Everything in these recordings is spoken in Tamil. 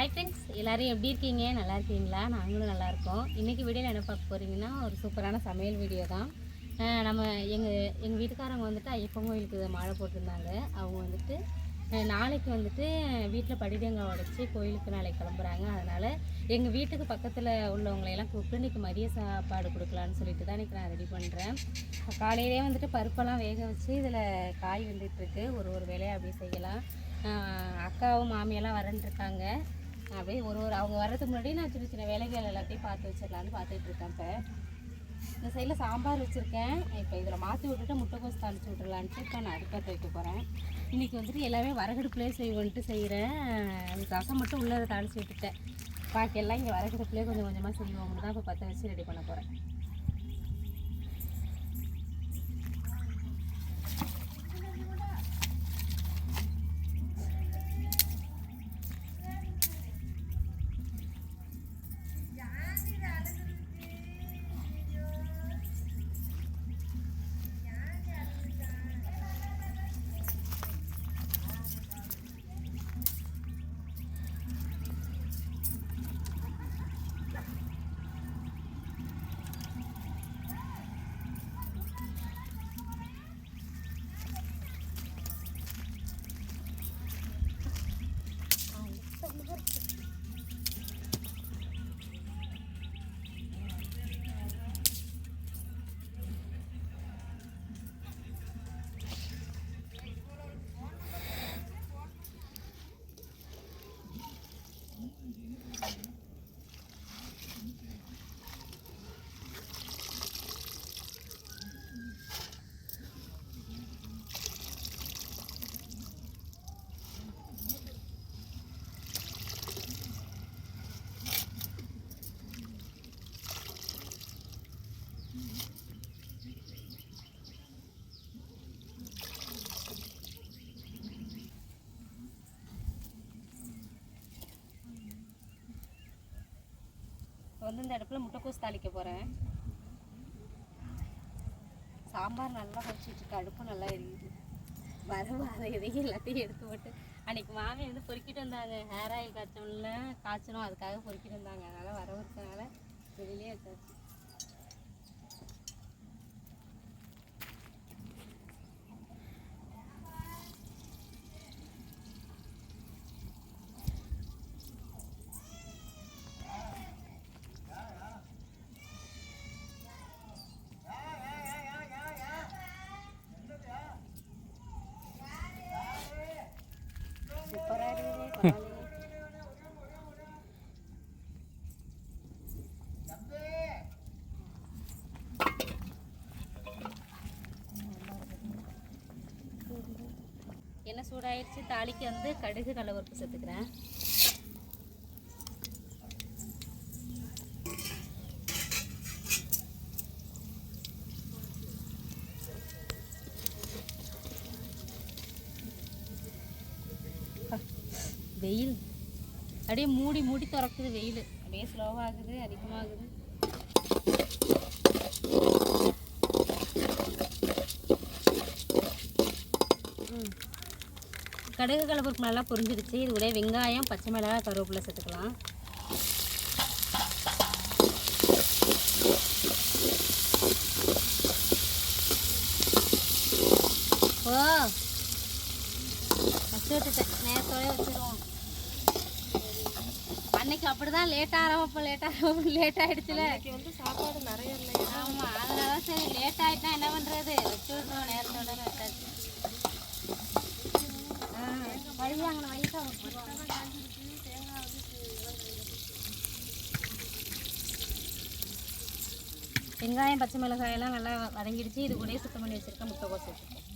ஹாய் ஃப்ரெண்ட்ஸ் எல்லோரும் எப்படி இருக்கீங்க? நல்லா இருக்கீங்களா? நாங்களும் நல்லா இருக்கோம். இன்றைக்கி வீடியோவில் என்ன பார்க்க போகிறீங்கன்னா ஒரு சூப்பரான சமையல் வீடியோ தான். நம்ம எங்கள் எங்கள் வீட்டுக்காரங்க வந்துட்டு ஐயப்பன் கோயிலுக்கு மாலை போட்டிருந்தாங்க. அவங்க வந்துட்டு நாளைக்கு வந்துட்டு வீட்டில் படிதங்காய் உடச்சி கோயிலுக்கு நாளைக்கு கிளம்புறாங்க. அதனால் எங்கள் வீட்டுக்கு பக்கத்தில் உள்ளவங்களையெல்லாம் கூப்பிட்டு இன்றைக்கி மதிய சாப்பாடு கொடுக்கலான்னு சொல்லிட்டு தான் இன்றைக்கி நான் ரெடி பண்ணுறேன் காலையிலே வந்துட்டு பருப்பெல்லாம் வேக வச்சு இதில் காய் வந்துட்டுருக்கு ஒரு ஒரு வேலையை அப்படியே செய்யலாம். அக்காவும் மாமியெல்லாம் வரன்ட்ருக்காங்க அப்படியே ஒரு ஒரு அவங்க வர்றதுக்கு முன்னாடி நான் சின்ன சின்ன வேலைகள் எல்லாத்தையும் பார்த்து வச்சிடலான்னு பார்த்துட்டு இருக்கேன் இப்போ. இந்த சைடில் சாம்பார் வச்சுருக்கேன். இப்போ இதில் மாற்றி விட்டுட்டு முட்டைக்கோஸ் தாளிச்சு விட்டுறலான்ட்டு இப்போ நான் அடுப்பை வைக்க போகிறேன் இன்றைக்கி வந்துட்டு எல்லாமே வரகடுப்புலேயே செய்வோன்ட்டு செய்கிறேன் ரசம் மட்டும் உள்ளே தாளிச்சு விட்டுட்டேன். பாக்கி எல்லாம் இங்கே வரகடுப்புலேயே கொஞ்சம் கொஞ்சமாக செய்வோம்னு தான் இப்போ பற்ற வச்சு ரெடி பண்ண போகிறேன் வந்து இந்த அடுப்பில் முட்டைக்கோஸ் தாளிக்க போகிறேன் சாம்பார் நல்லா கொதிச்சிட்டு அடுப்பு நல்லா எரியுது. வர வர எதையும் எல்லாத்தையும் எடுத்து போட்டு அன்னைக்கு மாமி வந்து பொறுக்கிட்டு வந்தாங்க. ஹேர் ஆயில் காய்ச்சோம்ல காய்ச்சணும் அதுக்காக பொறுக்கிட்டு வந்தாங்க. அதனால் வர இருக்கனால வெளியிலே வச்சாச்சு. சூடாயிடுச்சு தாளிக்கு வந்து கடுகு கடலப்பருப்பு சேர்த்துக்கிறேன். வெயில். அப்படியே மூடி மூடி திறக்குது வெயில். அப்படியே ஸ்லோவாகுது அதிகமாகுது. ம். கடுகு கலப்பருப்பு நல்லா பொரிஞ்சிடுச்சு இது கூட வெங்காயம் பச்சை மிளகாய் கருவேப்பிலை சேர்த்துக்கலாம். ஓ வச்சு விட்டுட்டேன். நேரத்தோட வச்சிருவோம். அன்னைக்கு அப்படிதான் லேட் ஆகிறப்ப லேட் ஆக லேட் ஆயிடுச்சுல. வந்து சாப்பாடு நிறைய இல்லையா? ஆமா அதனால சரி லேட் ஆயிட்டா என்ன பண்றது? வச்சு விட்ருவோம் நேரத்தோட வச்சாச்சு வெங்காயம் பச்சை மிளகாய் எல்லாம் நல்லா வதங்கிடுச்சு. இது கூட சுத்தம் பண்ணி வச்சிருக்க முட்டைக்கோஸ் வச்சுருக்கேன்.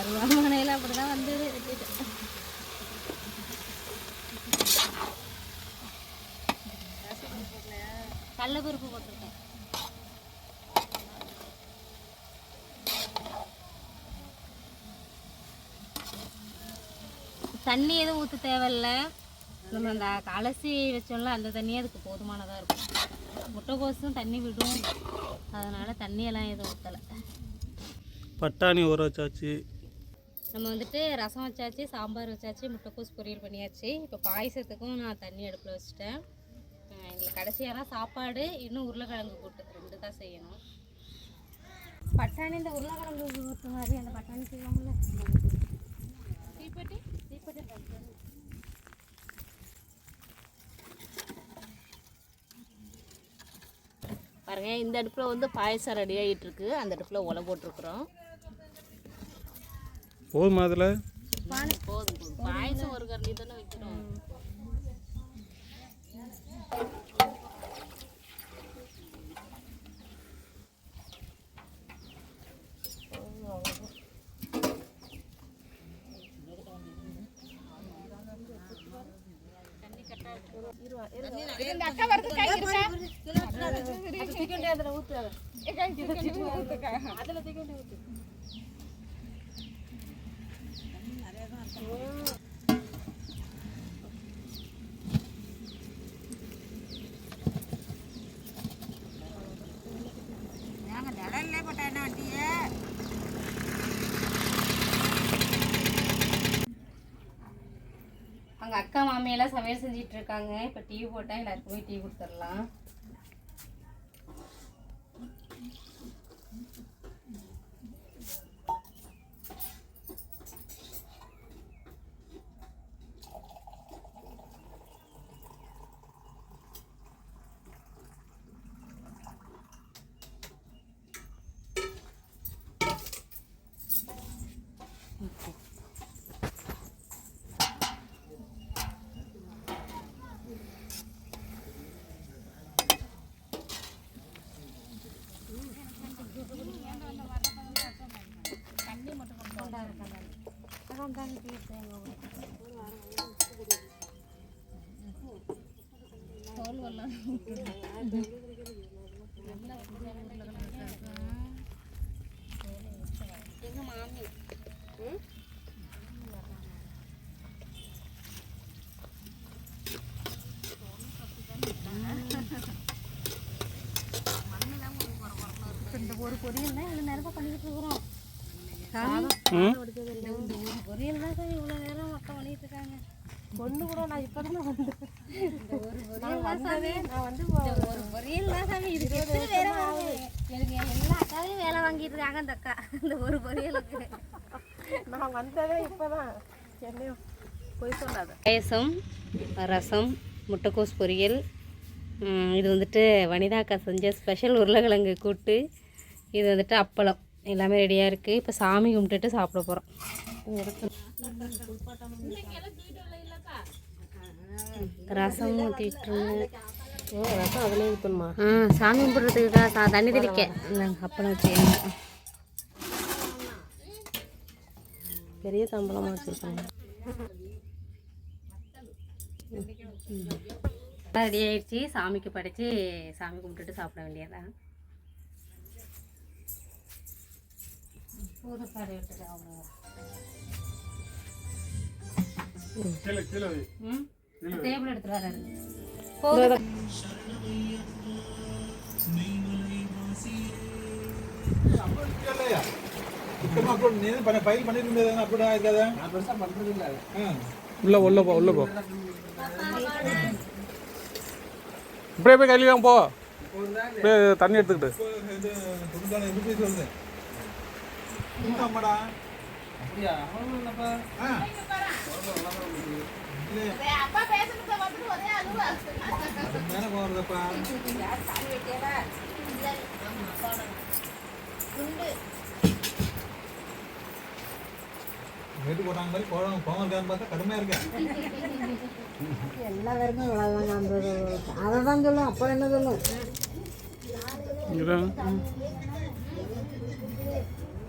அருவாமனையில் அப்படி தான் வந்தது. கடலப்பருப்பு போட்டு தண்ணி எதுவும் ஊற்ற தேவையில்ல. நம்ம அந்த அலசி வச்சோம்ல அந்த தண்ணியே அதுக்கு போதுமானதாக இருக்கும். முட்டைக்கோசும் தண்ணி விடும். அதனால் தண்ணியெல்லாம் எதுவும் ஊற்றலை பட்டாணி ஊற வச்சாச்சு. நம்ம வந்துட்டு ரசம் வச்சாச்சு சாம்பார் வச்சாச்சு முட்டைக்கோஸ் பொரியல் பண்ணியாச்சு. இப்போ பாயசத்துக்கும் நான் தண்ணி அடுப்பில் வச்சுட்டேன். இதில் கடைசியாக சாப்பாடு இன்னும் உருளைக்கிழங்கு கூட்டு. ரெண்டு தான் செய்யணும். பட்டாணி இந்த உருளைக்கிழங்கு கூட்டு மாதிரி அந்த பட்டாணி செய்வாங்கல்ல. தீப்பெட்டி தீப்பெட்டி பாருங்க இந்த அடுப்பில் வந்து பாயசம் ரெடி ஆகிட்டு இருக்கு அந்த அடுப்பில் உலை போட்டிருக்கிறோம். போதுமா அதில்? போதும் போதும். பாயசம் ஒரு கரண்டி தானே வைக்கிறோம். அங்கே அக்கா மாமியெல்லாம் சமையல் செஞ்சிட்டு இருக்காங்க. இப்போ டீ போட்டால் எல்லாருக்குமே டீ கொடுத்துடலாம். எங்க மாமி இந்த ஒரு பொரியல் தான் இவ்வளோ நேரமாக பண்ணிக்கிட்டு இருக்கிறோம். தான் ஒன்று கூட நான் இப்போ தான் வந்து இந்த ஒரு பொரியல் தான் சாமி தான் இதுக்கு எத்தனை வேலை வாங்குது? எனக்கு எல்லா அக்காவையும் வேலை வாங்கிட்டு இருக்காங்க அந்த அக்கா இந்த ஒரு பொரியலுக்கு. நான் வந்ததே இப்போதான் என்னையும் போய் சொல்லாத. பாயசம் ரசம் முட்டைக்கோஸ் பொரியல். இது வந்துட்டு வனிதா அக்கா செஞ்ச ஸ்பெஷல் உருளைக்கிழங்கு கூட்டு. இது வந்துட்டு அப்பளம். எல்லாமே ரெடியாக இருக்குது இப்போ சாமி கும்பிட்டுட்டு சாப்பிட போகிறோம் ரசம் ஊற்றிட்டுருங்க ரசம் அதிலே ஊற்றணுமா ஆ சாமி கும்பிட்றதுக்கு தண்ணி தெளிக்க. அப்பளம் வச்சு பெரிய சம்பளமாக வச்சுருக்காங்க. ரெடி ஆயிடுச்சு. சாமிக்கு படைச்சு சாமி கும்பிட்டுட்டு சாப்பிட வேண்டியதான் போதும் சாரி விட்டுட்டு அவங்க டேபிள் எடுத்துட்டு வராரு போதும். உள்ள உள்ள போ உள்ள போ இப்படியே போய் கையில் போ தண்ணி எடுத்துக்கிட்டு இது தொண்ணூத்தாறு எப்படி சொல்லுது? ஆமாடா. ஆ. இல்லையா? மேல போறதப்பா. நேத்து போட்டாங்க மாதிரி கோவம் கோவம் இருக்கான்னு பார்த்தா கடுமையா இருக்கேன் எல்லா பேருக்கும் இவ்வளோதாங்க அந்த அதை தான் சொல்லும் அப்புறம் என்ன சொல்லும்